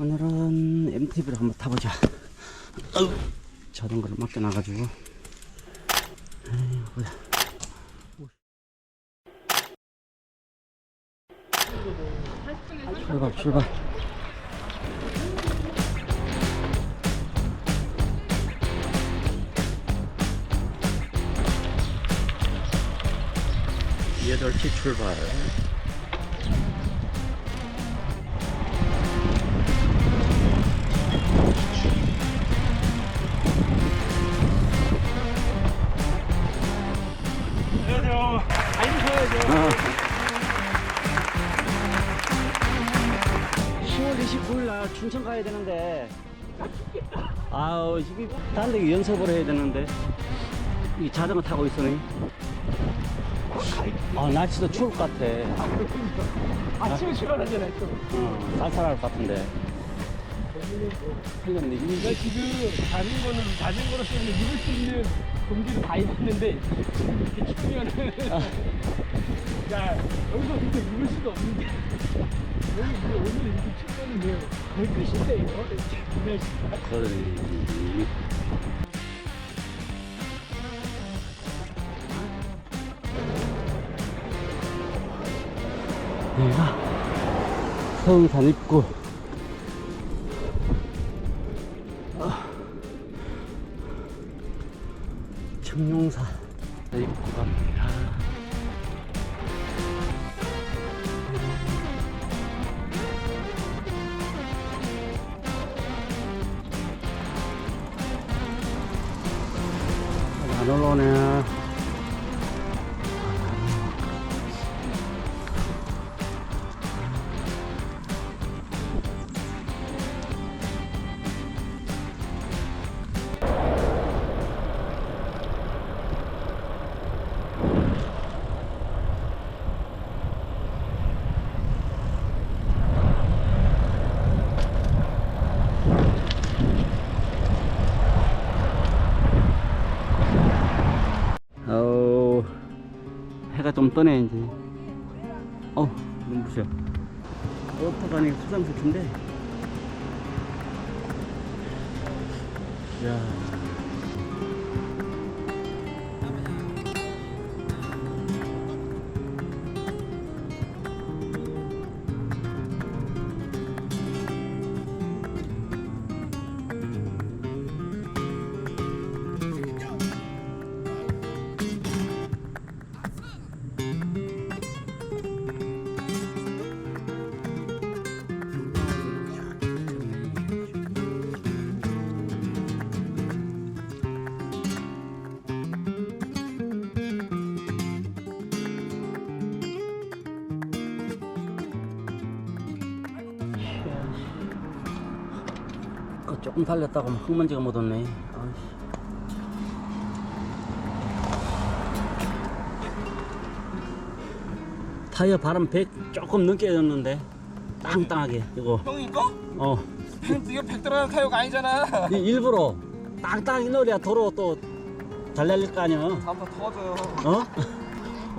오늘은 MTB를 한번 타보자. 아우, 자전거를 맡겨놔가지고. 에이. 출발, 출발. 여덟 시 출발. 아우 이게 단대기 연습을 해야 되는데. 이 자전거 타고 있으니. 아 날씨도 추울 것 같아. 아침에 출발하잖아요, 또. 어, 쌀쌀할 것 같은데. 틀렸네 나 이게 지금 자전거는 자전거로 쓰는 입을 수 있는 공기를 다 입었는데 지금 이렇게 추우면은 야 여기서 이렇게 입을 수가 없는 게 여기 이제 오늘 이렇게 춥다는 게 거의 끝인데 이거? 이 날씨가 그러니 여기가 서울산 입구 좀 떠네 이제. 어우 눈부셔 오토바니 수상스킨데. 야 조금 달렸다고 막 흙먼지가 묻었네 아이씨. 타이어 바람 100 조금 넘게 졌는데 땅땅하게 이거 형 이거? 어 이거 백 들어가는 타이어가 아니잖아. 이 일부러 땅땅하게 넣어야 도로 또 잘 날릴 거 아니야 한번 터져요. 어?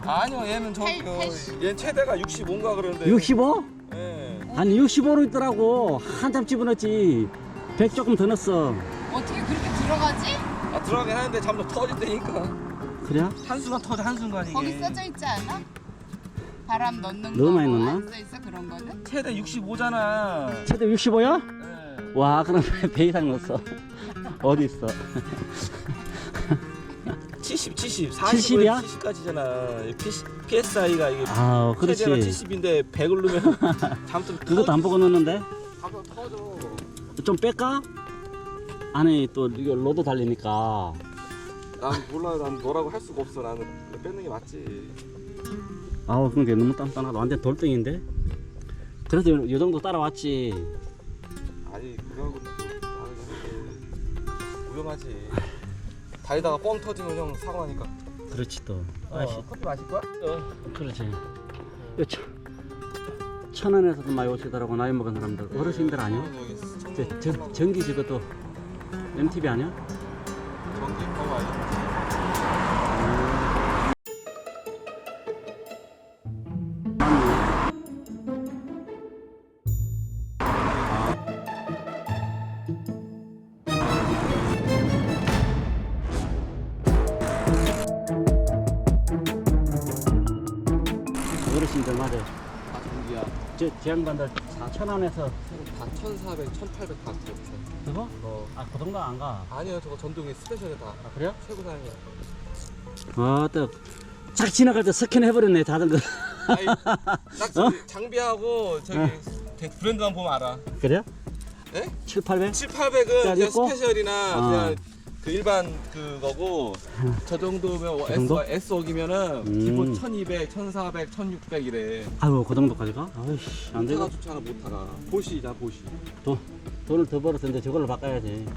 아니요, 얘는 저기요. 얘는 최대가 65인가 그러는데. 65? 예. 아니 65로 있더라고 한참 집어넣었지 100 조금 더 넣었어 어떻게 그렇게 들어가지? 아 들어가긴 하는데 잠도 터진다니까. 그래? 한순간 터져 한순간 이게. 거기 써져 있지 않아? 바람 넣는 너무 거 많이 넣나? 안 써있어 그런 거는? 최대 65잖아. 최대 65야? 예. 와 그럼 배 이상 넣었어 어디 있어 70, 70, 70 이야? 70까지잖아. PSI가 이게 아 그렇지 최대가 70인데 100을 넣으면 잠좀 그것도 안 보고 넣었는데 잠좀 터져. 좀 뺄까? 안에 또 이거 로드 달리니까 난 몰라, 난 뭐라고 할 수가 없어. 나는 뺏는 게 맞지. 아우 그게 너무 단단하다 완전 돌덩인데 그래도 요, 요 정도 따라왔지 아니 그거하고 또 나는 우영하지. 다리다가 뻥 터지면 형 사고 나니까. 그렇지 또 아이씨 커피 마실 거야? 어. 그렇지 요 천, 천안에서도 많이 오시더라고 나이 먹은 사람들 어르신들 아니야? 때 전, 전기 저것도 MTV 아니야? 전기 파워 뭐 아니야? 어르신들 맞아요. 아, 전기야. 제, 제 양반들 4천 원에서 다 1,400, 1,800 다 그렇죠. 그거? 어. 아, 그 정도 안 가. 아니요, 저거 전동이 스페셜에 다 아, 그래요? 최고 사양이야. 어, 또, 쫙 지나갈 때 스캔 해버렸네, 자전거. 아니, 딱 장비하고 저기 대- 브랜드만 보면 알아. 그래요? 예? 7, 800? 7, 800은 짜리 그냥? 스페셜이나 어. 그냥 그 일반 그거고 저 정도면 그 정도? S, S옥이면은 음. 기본 1200, 1400, 1600 이래. 아유, 그 정도까지 가? 아이씨, 안 차가 되고. 좋잖아 못 타가. 보시자 보시. 돈, 돈을 더 벌어서 이제 저걸로 바꿔야지.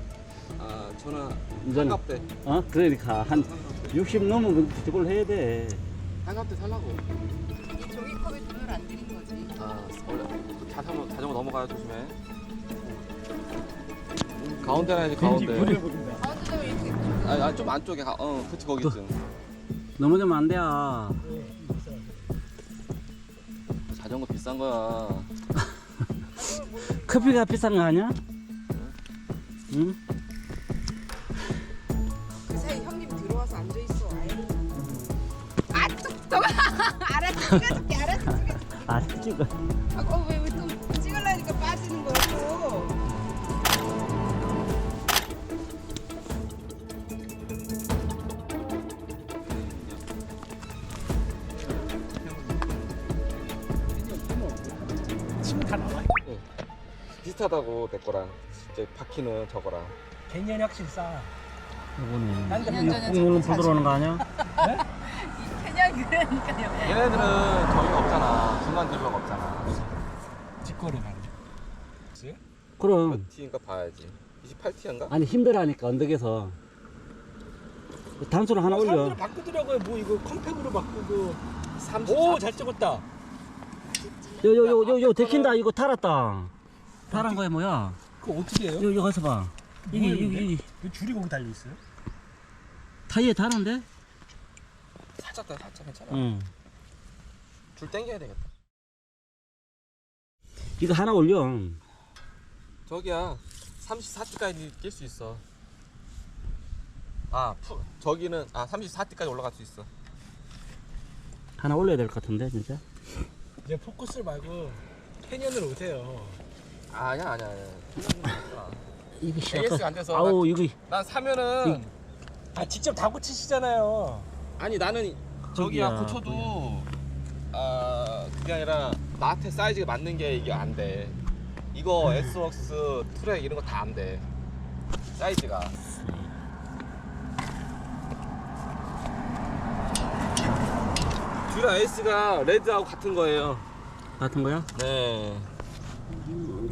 아 전화 이제는- 한갑대. 어? 그러니까. 한 60 넘으면 저걸 해야 돼. 한갑대 살라고. 이 종이컵에 돈을 안 들인 거지. 아 원래 자전거 자전거 넘어가야 조심해. 가운데 놔야지 왠지 가운데. 아니 아, 좀 안쪽에 가. 어 그치 거기쯤. 넘어지면 안 돼요. 자전거 비싼 거야. 커피가 비싼 거 아니야? 응? 그 사이 형님 들어와서 앉아 있어. 아, 또, 또, 알았어, 찍어줄게, 알았어, 찍어줄게. 아, 찍어. 아, 어, 왜, 왜 비슷하다고 내 거랑. 이제 바퀴는 저거랑. 개년이 확실히 싸. 데는 년 전에 콩물은 불 들어오는 거 아니야? 그냥 그러니까요. 얘네들은 저기가 없잖아. 중간 딜러가 없잖아. 뒷거리 말이야. 그럼. 몇 T인가 봐야지. 28T인가? 아니, 힘들어하니까, 언덕에서. 단수를 하나 올려. 사람들 바꾸더라고요. 뭐 이거 컴팩으로 바꾸고. 34. 오, 잘 찍었다. 요, 요, 요, 요, 요, 데킨다. 이거 달았다. 달은 거야, 뭐야? 그거 어떻게 해요? 요, 가서 봐. 이게, 뭐예요, 이게, 이게. 왜 줄이 거기 달려 있어요? 타이에 다는데? 살짝 더 살짝 괜찮아. 응. 줄 당겨야 되겠다. 이거 하나 올려. 저기야 34T까지 낄 수 있어. 아 푸, 저기는 아 34T까지 올라갈 수 있어. 하나 올려야 될 것 같은데, 진짜. 이제 포커스 말고 캐년으로 오세요. 아니야 아니야 아니야. 이거 씨, AS 가 아까. 안 돼서 아우, 이거. 난 사면은 아 직접 다 고치시잖아요. 아니 나는 저기야 저기야. 고쳐도 아 그게 아니라 나한테 사이즈가 맞는 게 이게 안 돼. 이거 S웍스 트랙 이런 거 다 안 돼. 사이즈가. 듀라 에이스가 레드하고 같은 거예요. 같은 거야? 네.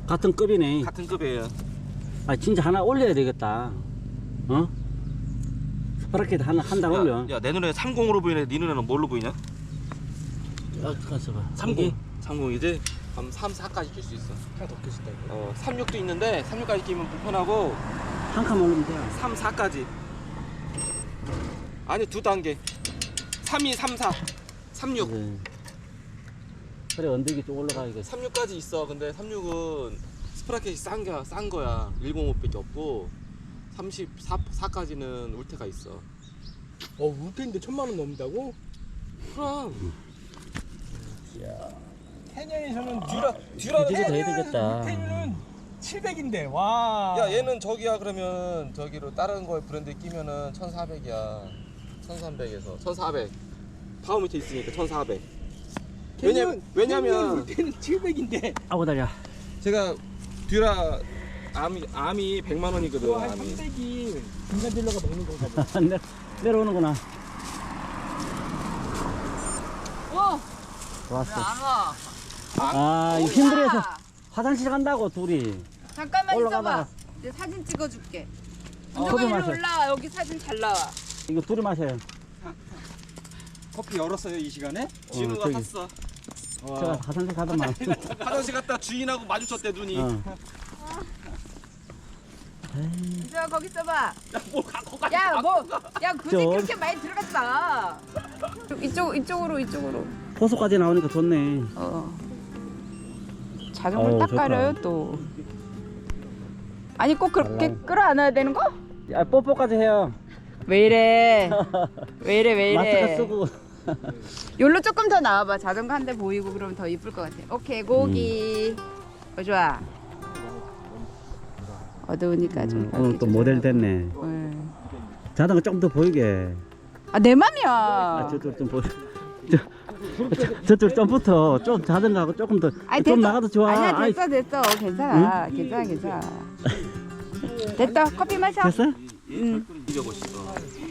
같은 급이네. 같은 급이에요. 아, 진짜 하나 올려야 되겠다. 어? 스파라켓 하나, 한단 올려. 야, 내 눈에 30으로 보이네. 네 눈에는 뭘로 보이냐? 어, 가서 봐. 30. 30이지? 그럼 3, 4까지 낄 수 있어. 하나 더 껴진다 이거. 어, 36도 있는데 36까지 끼면 불편하고 한칸 올리면 돼요. 3, 4까지. 아니 두 단계. 3, 2, 3, 4. 36. 네. 그래, 언덕이 좀 올라가, 이거. 36까지 있어. 근데 36은 스프라켓이 싼, 게, 싼 거야. 105밖에 없고 34, 4까지는 울테가 있어. 어 울페인데 천만 원 넘는다고? 그럼. 캐년에서는 듀라 듀라 이제 더 해야 되겠다. 울페는 700인데 와. 야 얘는 저기야 그러면 저기로 다른 거에 브랜드 끼면은 1400이야 1300에서 1400 파워 밑에 있으니까 1400 왜냐, 왜냐면 울페는 700인데 아고 달려. 제가 듀라 암이, 암이 100만 원이거든 그거 한 암이 300이 중간 딜러가 먹는 건가 봐. 내, 내려오는구나. 와, 좋았어. 안 와. 아, 이 힘들어서 화장실 간다고, 둘이. 잠깐만 올라가다가. 있어봐. 이제 사진 찍어줄게. 어, 은정아 커피 마셔. 올라와. 여기 사진 잘 나와. 이거 둘이 마셔요. 커피 열었어요 이 시간에? 진우가 저기. 샀어 제가 화장실 가더만. 화장실 갔다 주인하고 마주쳤대 눈이 어. 은정아 거기 있어봐. 야뭐 갖고 가 야, 뭐, 야, 굳이 저- 그렇게 많이 들어갔다. 이쪽, 이쪽으로, 이쪽으로. 호수까지 나오니까 좋네. 어. 자전거를 어우, 딱 좋다. 가려요 또. 아니 꼭 그렇게. 끌어안아야 되는 거? 야, 뽀뽀까지 해요. 왜 이래? 왜 이래 왜 이래? 마스크 쓰고. 여기로 조금 더 나와봐. 자전거 한 대 보이고 그러면 더 이쁠 것 같아. 오케이 고기. 어 좋아. 어두우니까 좀. 음, 오늘 또 밝게 모델 조절하고. 됐네. 응. 자전거 조금 더 보이게. 아내 맘이야. 아, 저쪽 좀 보여. 저, 저, 저쪽 좀 붙어. 좀 자전거하고 조금 더. 아니, 좀 됐어. 나가도 좋아. 아니야 아이, 됐어 됐어 괜찮아 괜찮아 괜찮아. 됐다 커피 마셔. 됐어? 응. 250.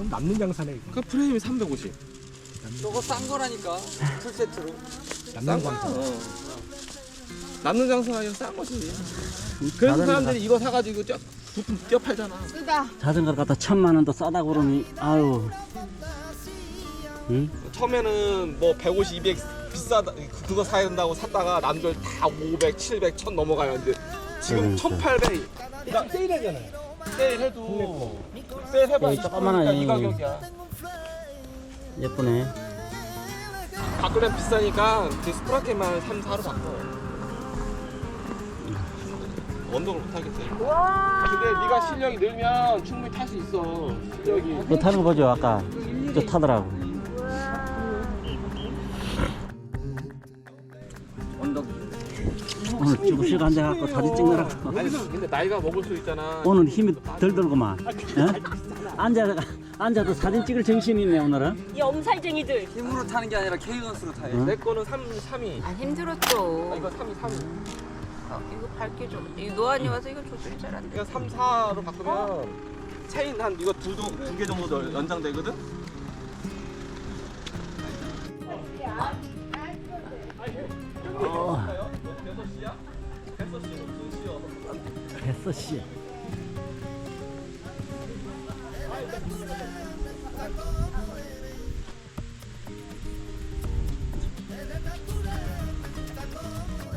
그럼 남는 장사네 이거. 그 프레임이 350. 저거 싼 거라니까. 풀세트로. 남는 장사. 남는 장사가 아니라 싼 거지. 그래서 자전거 사람들이 이거 사가지고 쪄, 부품 뛰어 팔잖아. 쓰다. 자전거 갖다 천만 원더 싸다 그러니 아유. 응? 처음에는 뭐 150, 200 비싸다 그- 그거 사야 된다고 샀다가 남들 다 500, 700, 1000 넘어가요. 근데 지금 그러니까. 1800. 나 세일하잖아요. 세일해도 세일해봐 여기 조그만하니. 이 가격이야. 예쁘네. 바꾸려면 비싸니까 그 스프라켓만 3, 4로 바꿔. 언덕을 못 하겠지. 근데 네가 실력이 늘면 충분히 탈 수 있어. 실력이. 너 타는 거 보죠 아까. 저 타더라고. 오늘 쭈구씩 앉아갖고 사진 찍느라고. 아니 근데 나이가 먹을 수 있잖아. 오늘 힘이 덜 들구만. 어? 앉아 앉아도 사진 찍을 정신이 있네 오늘은. 이 엄살쟁이들. 힘으로 타는 게 아니라 케이건스로 타야 응? 내 거는 3, 3위. 아 힘들었어. 아, 이거 3위, 3위. 어, 이거 밝게 좀. 이 노안이 와서 이거 조절이 잘안 돼. 그러니까 3, 4로 바꾸면 체인 한 이거 두개 정도 더 연장되거든. 어. 됐어 씨.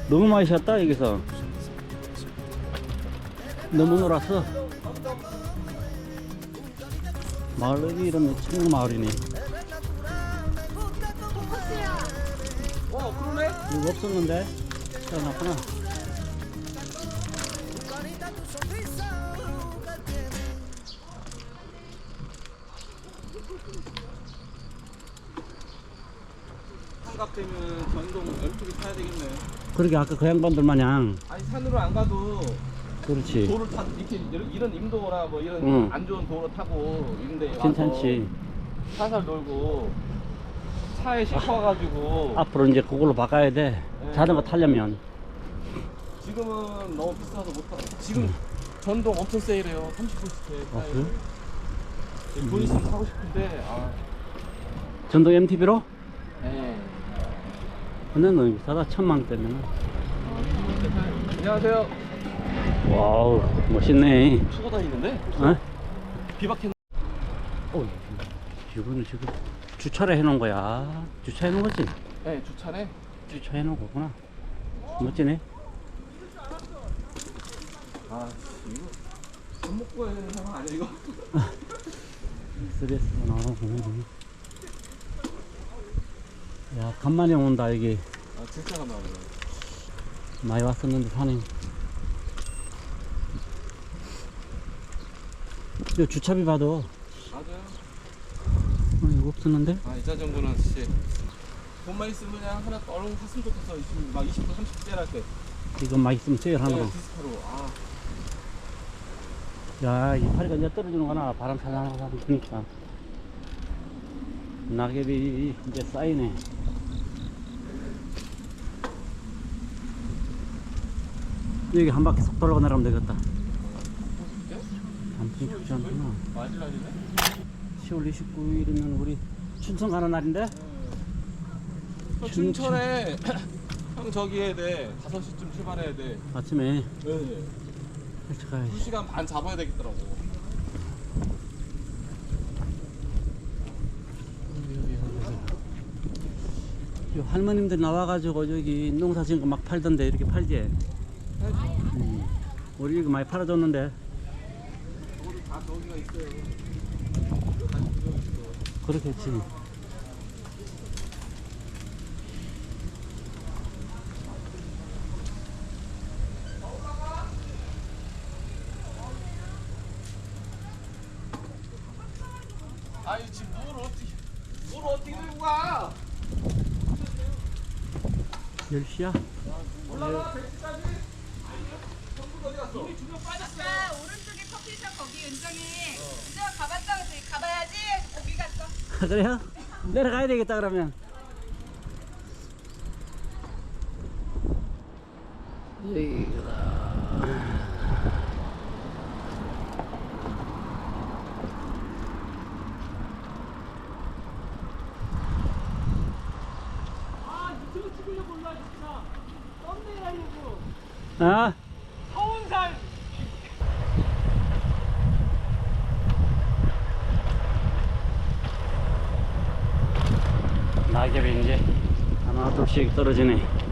너무 많이 쉬었다 여기서. 너무 놀았어. 마을이 이런 친구 마을이네. 어, 그러네. 이거 없었는데 떠났구나. 그러게 아까 그 양반들 마냥 아니 산으로 안 가도 그렇지. 도를 타 이렇게 이런, 이런 임도나 뭐 이런 응. 안 좋은 도로 타고 이런데 와서 괜찮지. 살살 놀고 차에 싣고와가지고 앞으로 이제 그걸로 바꿔야 돼. 네. 자전거 타려면. 지금은 너무 비싸서 못 타. 지금 전동 엄청 세일해요. 30% 세일. 아, 그래? 돈 있으면 사고 싶은데 아. 전동 MTB로? 네. 근데 너 비싸다 천만 원 때면. 안녕하세요. 와우 멋있네. 타고 다니는데 어? 비박했. 어, 이거는 지금 주차를 해놓은 거야. 주차해 놓은 거지? 네 주차네. 주차해 놓은 거구나. 멋지네. 아 이거 밥 먹고 해야 되는 상황 아니야 이거? 스트레스가 나오고. 야 간만에 온다 여기. 아 진짜 간만이네. 많이 왔었는데 산에. 이 주차비 봐도 맞아요. 어, 이거 없었는데? 아이 자전거는 진짜 돈만 있으면 그냥 하나 얼른 샀으면 좋겠어. 막20% 30%할 때. 이거 막 있으면 세일 하나로. 네, 디스카로. 아 야, 이 파리가 이제 떨어지는구나. 바람 하고 그러니까. 낙엽이 이제 쌓이네. 여기 한 바퀴 속 돌고 내려가면 되겠다. 단풍이 죽지 않구나. 마지막이네. 10월 29일이면 우리 춘천 가는 날인데? 형 춘천에 형 저기 해야 돼. 5시쯤 출발해야 돼. 아침에 네. 일찍 가야지. 2시간 반 잡아야 되겠더라고. 요 할머님들 나와가지고 저기 농사 지은 거 막 팔던데 이렇게 팔지? 음. 우리 이거 많이 팔아줬는데. 그렇겠지. 아니 지금 물 어떻게 물 어떻게 10시야? 그래요? 내려가야 되겠다 그러면 아 유튜브 찍으려고 올라 진짜 썸네일 하려고 아 서운살 낙엽이 이제 둘씩 떨어지네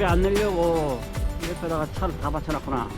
주차비 안 내려고 옆에다가 차를 다 받쳐놨구나.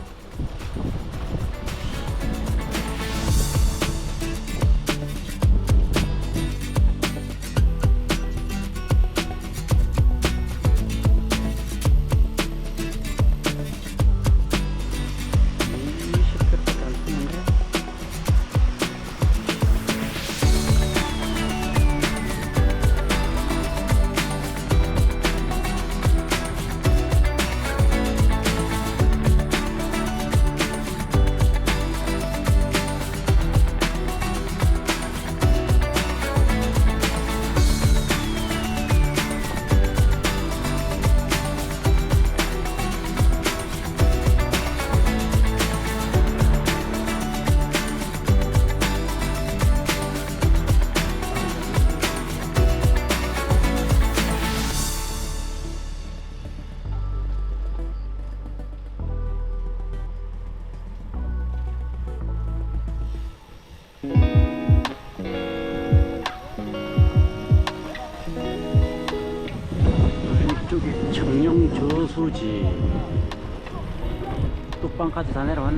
뚝방까지 다 내려왔네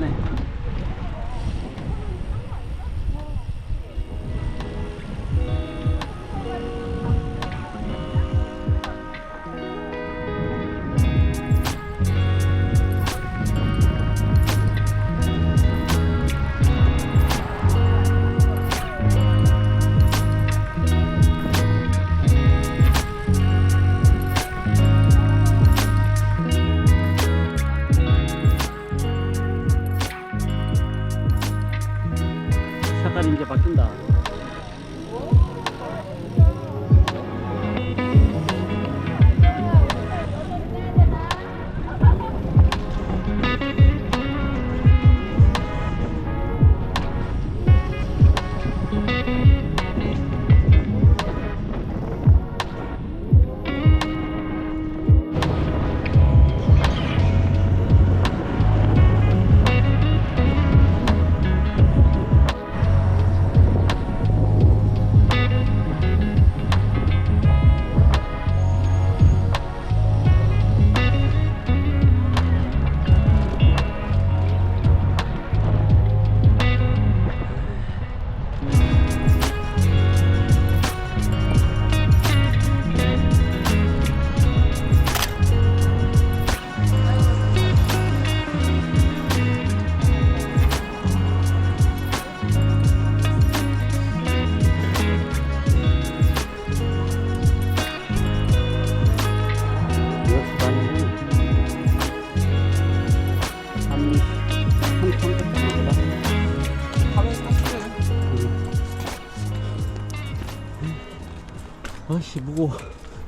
아씨 무거워.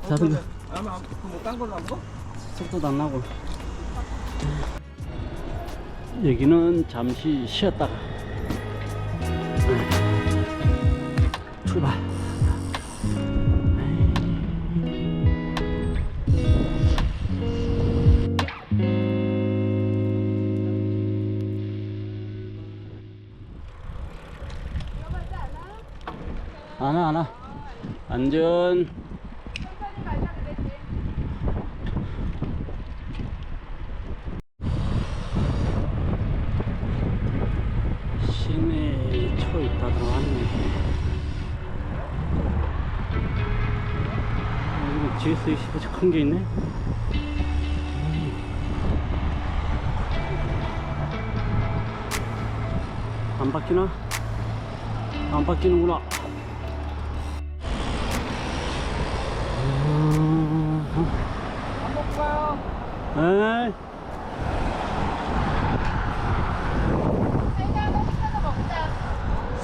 자전거 아마 뭐딴 걸로 안 먹어? 속도도 안 나고. 여기는 잠시 쉬었다가. 출발 안전. 시내 초 있다 들어왔네. 어, 여기 GS20 큰게 있네. 안 바뀌나? 안 바뀌는구나. 에이. 사이다 한번 시켜서 먹자.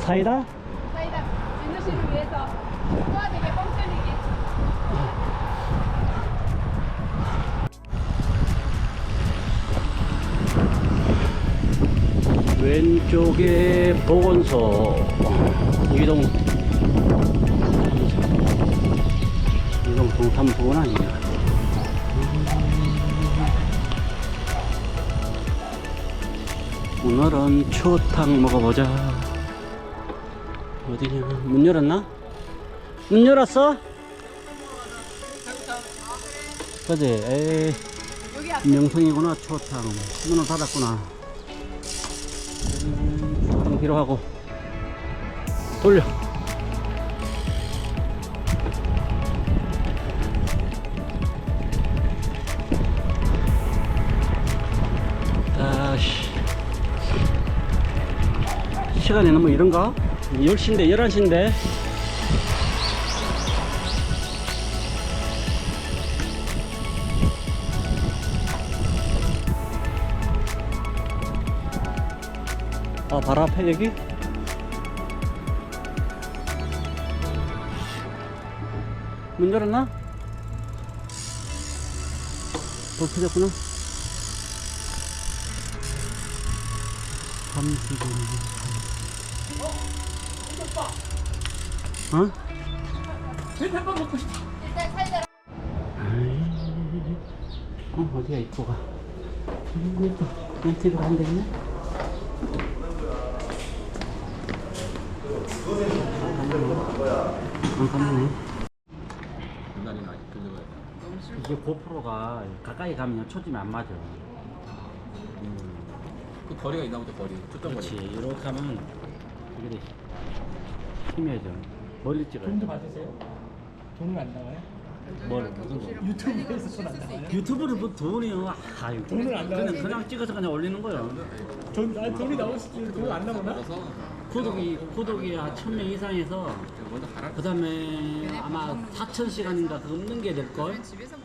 사이다? 사이다. 진우 씨를 위해서 소화 되게 뻥 뚫리게. 왼쪽에 보건소 이동 이동 동탄 부근 아니야 오늘은 추어탕 먹어보자. 어디냐? 문 열었나? 문 열었어? 그지? 에이 명성이구나 추어탕 문을 닫았구나. 좀 뒤로 하고 돌려 시간이 너무 이런가? 10시인데 11시인데 아 바로 앞에 여기? 문 열었나? 불 켜졌구나 삼 어? 밥 먹고 싶어. 아이, 어, 어디야 입구가 음, 또 멘트가 안 되네. 이게 고프로가 가까이 가면 초점이 안 맞아 그 거리가 있나 보다 거리. 초점 거리. 그렇지 이렇게 하면 이게 희미해져 멀리 찍어야 돈도 돼 받으세요? 돈은 안 나와요? 뭘 무슨 거 유튜브에서 돈안 나와요? 유튜브를 뭐 돈이요 아 돈을 안 그냥, 나와요? 그냥 찍어서 그냥 올리는 거예요 돈, 아, 돈이 나올 수도 돈안 나오나? 구독이 구독이 한 1000명 이상해서 먼저 가라. 그 다음에 아마 4,000시간인가 그거 넘게 될 걸? 집에서